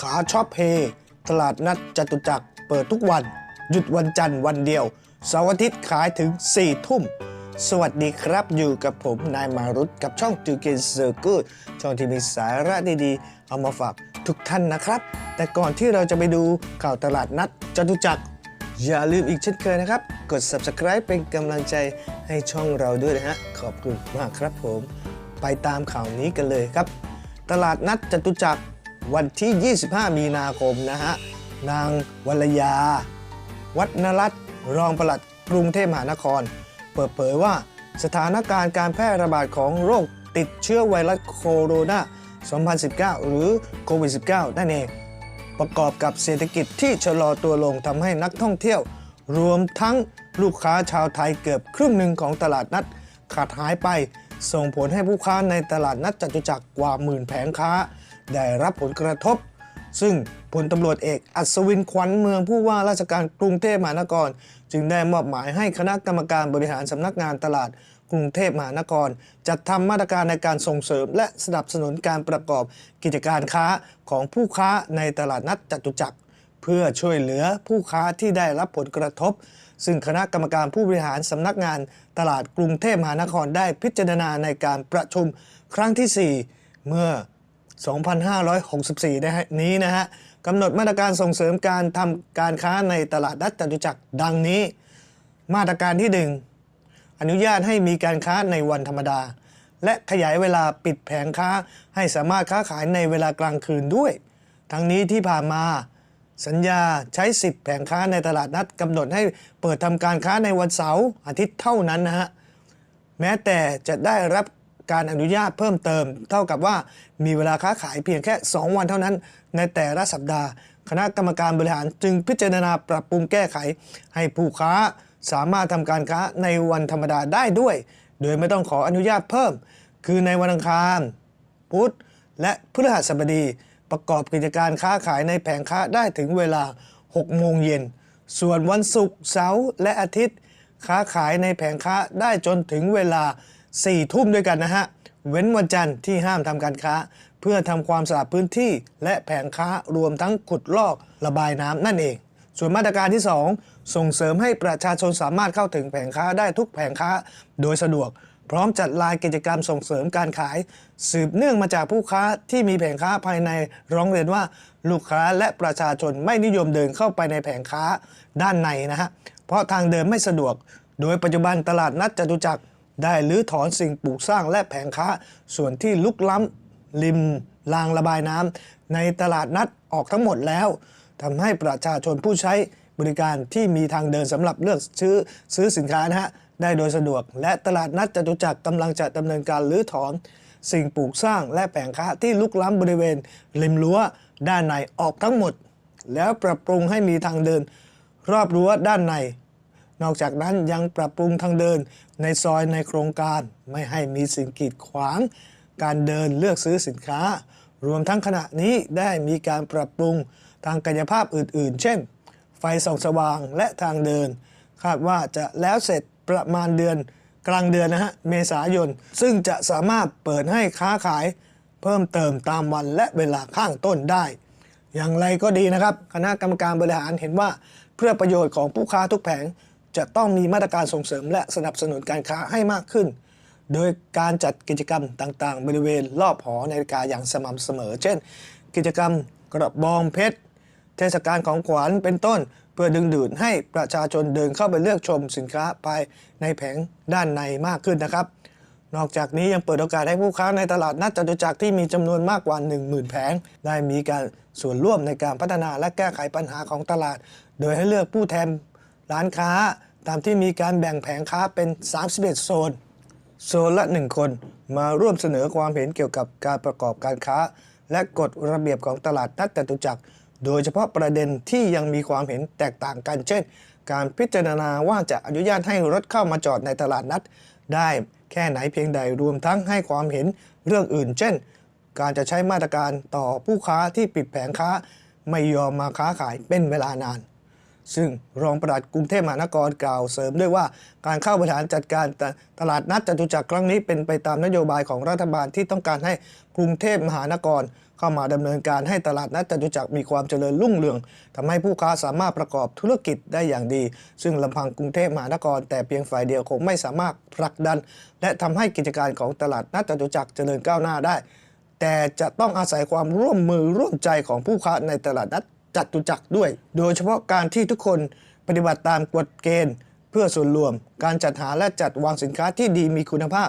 ขาช็อปเฮ ตลาดนัดจตุจักรเปิดทุกวัน หยุดวันจันทร์วันเดียวเสาร์อาทิตย์ขายถึง 4 ทุ่ม สวัสดีครับอยู่กับผมนายมารุตกับช่องจูเกนเซอร์กูช่องที่มีสาระดีๆ เอามาฝากทุกท่านนะครับ แต่ก่อนที่เราจะไปดูข่าวตลาดนัดจตุจักรอย่าลืมอีกเช่นเคยนะครับ กด subscribe เป็นกำลังใจให้ช่องเราด้วยนะฮะ ขอบคุณมากครับผม ไปตามข่าวนี้กันเลยครับ ตลาดนัดจตุจักร วันที่ 25 มีนาคมนะฮะ นางวรยา วัฒนรัตน์รองปลัดกรุงเทพมหานคร เปิดเผยว่าสถานการณ์การแพร่ระบาดของโรคติดเชื้อไวรัสโคโรนา 2019 หรือโควิด -19 นั่นเอง ประกอบกับเศรษฐกิจที่ชะลอตัวลงทำให้นักท่องเที่ยว รวมทั้งลูกค้าชาวไทยเกือบครึ่งหนึ่งของตลาดนัดขาดหายไป ส่งผลให้ผู้ค้าในตลาดนัดจตุจักรกว่าหมื่นแผงค้า ได้รับผลกระทบ ซึ่งพลตำรวจเอกอัศวินขวัญเมืองผู้ว่าราชการกรุงเทพมหานคร จึงได้มอบหมายให้คณะกรรมการบริหารสำนักงานตลาดกรุงเทพมหานคร จัดทำมาตรการในการส่งเสริม และสนับสนุนการประกอบกิจการค้าของผู้ค้าในตลาดนัดจตุจักร เพื่อช่วยเหลือผู้ค้าที่ได้รับผลกระทบ ซึ่งคณะกรรมการผู้บริหารสำนักงานตลาดกรุงเทพมหานครได้พิจารณาในการประชุมครั้งที่ 4 เมื่อ 2564นะฮะนี้นะฮะกำหนดมาตรการส่งเสริมการทำการค้าในตลาดนัดจตุจักรดังนี้ มาตรการที่ 1 อนุญาตให้มีการค้าในวันธรรมดา และขยายเวลาปิดแผงค้าให้สามารถค้าขายในเวลากลางคืนด้วย ทั้งนี้ที่ผ่านมา สัญญาใช้สิทธิ์แผงค้าในตลาดนัดกำหนดให้เปิดทำการค้าในวันเสาร์อาทิตย์เท่านั้นนะฮะแม้แต่จะได้รับ การอนุญาตเพิ่มเติม เท่ากับว่ามีเวลาค้าขายเพียงแค่ 2 วันเท่านั้น ในแต่ละสัปดาห์ คณะกรรมการบริหารจึงพิจารณาปรับปรุงแก้ไข ให้ผู้ค้าสามารถทำการค้าในวันธรรมดาได้ด้วย โดยไม่ต้องขออนุญาตเพิ่ม คือในวันอังคาร พุธ และพฤหัสบดี ประกอบกิจการค้าขายในแผงค้าได้ถึงเวลา 6 โมงเย็น ส่วนวันศุกร์ เสาร์ และอาทิตย์ ค้าขายในแผงค้าได้จนถึงเวลา 4 ทุ่มด้วยกันนะฮะ เว้นวันจันทร์ที่ห้ามทำการค้า เพื่อทำความสะอาดพื้นที่ และแผงค้ารวมทั้งขุดลอกระบายน้ำนั่นเอง ส่วนมาตรการที่ 2 ส่งเสริมให้ประชาชนสามารถเข้าถึงแผงค้าได้ทุกแผงค้าโดยสะดวก พร้อมจัดลายกิจกรรมส่งเสริมการขาย สืบเนื่องมาจากผู้ค้าที่มีแผงค้าภายในร้องเรียนว่าลูกค้าและประชาชนไม่นิยมเดินเข้าไปในแผงค้าด้านในนะฮะเพราะทางเดินไม่สะดวก โดยปัจจุบันตลาดนัดจตุจักร ได้รื้อถอนสิ่งปลูกสร้างและแผงค้า ส่วนที่ลุกล้ำริมรางระบายน้ำในตลาดนัดออกทั้งหมดแล้วทำให้ประชาชนผู้ใช้บริการที่มีทางเดินสำหรับเลือกซื้อซื้อสินค้านะฮะได้โดยสะดวก และตลาดนัดจตุจักรกำลังจะดำเนินการรื้อถอน สิ่งปลูกสร้างและแผงค้าที่ลุกล้ำบริเวณริมรั้วด้านในออกทั้งหมด แล้วปรับปรุงให้มีทางเดิน รอบรั้วด้านใน นอกจากนั้นยังปรับปรุงทางเดินในซอยในโครงการไม่ให้มีสิ่งกีดขวาง การเดินเลือกซื้อสินค้า รวมทั้งขณะนี้ได้มีการปรับปรุงทางกายภาพอื่น ๆ เช่น ไฟส่องสว่างและทางเดิน คาดว่าจะแล้วเสร็จประมาณเดือนกลางเดือนนะฮะเมษายน ซึ่งจะสามารถเปิดให้ค้าขาย เพิ่มเติมตามวันและเวลาข้างต้นได้ อย่างไรก็ดีนะครับ คณะกรรมการบริหารเห็นว่าเพื่อประโยชน์ของผู้ค้าทุกแผง จะต้องมีมาตรการส่งเสริมและสนับสนุนการค้าให้มากขึ้น โดยการจัดกิจกรรมต่างๆ บริเวณรอบหอนาฬิกาอย่างสม่ำเสมอ เช่น กิจกรรมกระบองเพชร เทศกาลของขวัญเป็นต้น เพื่อดึงดูดให้ประชาชนเดินเข้าไปเลือกชมสินค้าภายในแผงด้านในมากขึ้นนะครับ นอกจากนี้ยังเปิดโอกาสให้ผู้ค้าในตลาดนัดจตุจักรที่มีจำนวนมากกว่า 10,000 แผง ได้มีการส่วนร่วมในการพัฒนาและแก้ไขปัญหาของตลาด โดยให้เลือกผู้แทน ร้านค้าตามที่มีการแบ่งแผงค้าเป็น 31 โซน โซนละ 1 คนมาร่วมเสนอความเห็นเกี่ยวกับการประกอบการค้า และกฎระเบียบของตลาดนัดจตุจักร โดยเฉพาะประเด็นที่ยังมีความเห็นแตกต่างกัน เช่น การพิจารณาว่าจะอนุญาตให้รถเข้ามาจอดในตลาดนัด ได้แค่ไหนเพียงใดรวมทั้งให้ความเห็นเรื่องอื่น เช่น การจะใช้มาตรการต่อผู้ค้าที่ปิดแผงค้า ไม่ยอมมาค้าขายเป็นเวลานาน ซึ่งรองปลัดกรุงเทพมหานครกล่าวเสริมด้วยว่าการเข้าบริหารจัดการตตลาดนัดจตุจักรครั้งนี้เป็นไปตามนโยบายของรัฐบาลที่ต้องการให้กรุงเทพมหานคร เข้ามาดำเนินการให้ตลาดนัดจตุจักรมีความเจริญรุ่งเรืองทำให้ผู้ค้าสามารถประกอบธุรกิจได้อย่างดี ซึ่งลำพังกรุงเทพมหานคร แต่เพียงฝ่ายเดียวคงไม่สามารถผลักดัน และทำให้กิจการของตลาดนัดจตุจักรเจริญก้าวหน้าได้ แต่จะต้องอาศัยความร่วมมือร่วมใจของผู้ค้าในตลาดนัด จัตุจักรด้วย โดยเฉพาะการที่ทุกคนปฏิบัติตามกฎเกณฑ์ เพื่อส่วนรวม การจัดหาและจัดวางสินค้าที่ดีมีคุณภาพ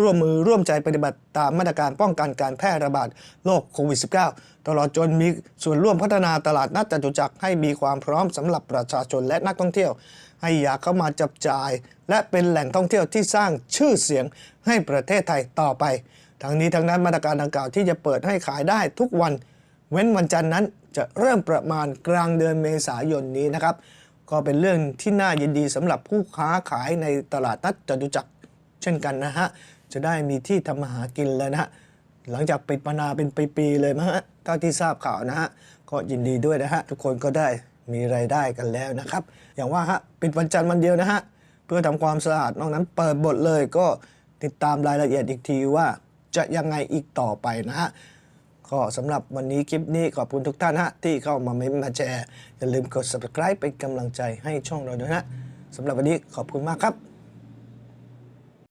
ร่วมมือร่วมใจปฏิบัติตามมาตรการป้องกันการแพร่ระบาดโรคโควิด -19 ตลอดจนมีส่วนร่วมพัฒนาตลาดนัดจตุจักรให้มีความพร้อมสำหรับประชาชนและนักท่องเที่ยว ให้อยากเข้ามาจับจ่าย และเป็นแหล่งท่องเที่ยวที่สร้างชื่อเสียงให้ประเทศไทยต่อไป ทั้งนี้ทั้งนั้นมาตรการดังกล่าวที่จะเปิดให้ขายได้ทุกวัน เว้นวันจันทร์นั้นจะเริ่มประมาณกลางเดือนเมษายนนี้นะครับ ก็เป็นเรื่องที่น่ายินดีสำหรับผู้ค้าขายในตลาดนัดจตุจักรเช่นกันนะฮะ จะได้มีที่ทำมาหากินแล้วนะฮะ หลังจากปิดมานานเป็นปีๆเลยมั้งฮะเท่าที่ทราบข่าวนะฮะ ก็ยินดีด้วยนะฮะ ทุกคนก็ได้มีไรายได้กันแล้วนะครับ อย่างว่าฮะปิดวันจันทร์วันเดียวนะฮะ เพื่อทำความสะอาดนอกนั้นเปิดบทเลยก็ติดตามรายละเอียดอีกทีว่าจะยังไงอีกต่อไปนะฮะ ก็สำหรับวันนี้คลิปนี้ขอบคุณทุกท่านฮะที่เข้ามาเม้นมาแชร์ อย่าลืมกด subscribe เป็นกำลังใจให้ช่องเราด้วยนะสำหรับวันนี้ขอบคุณมากครับ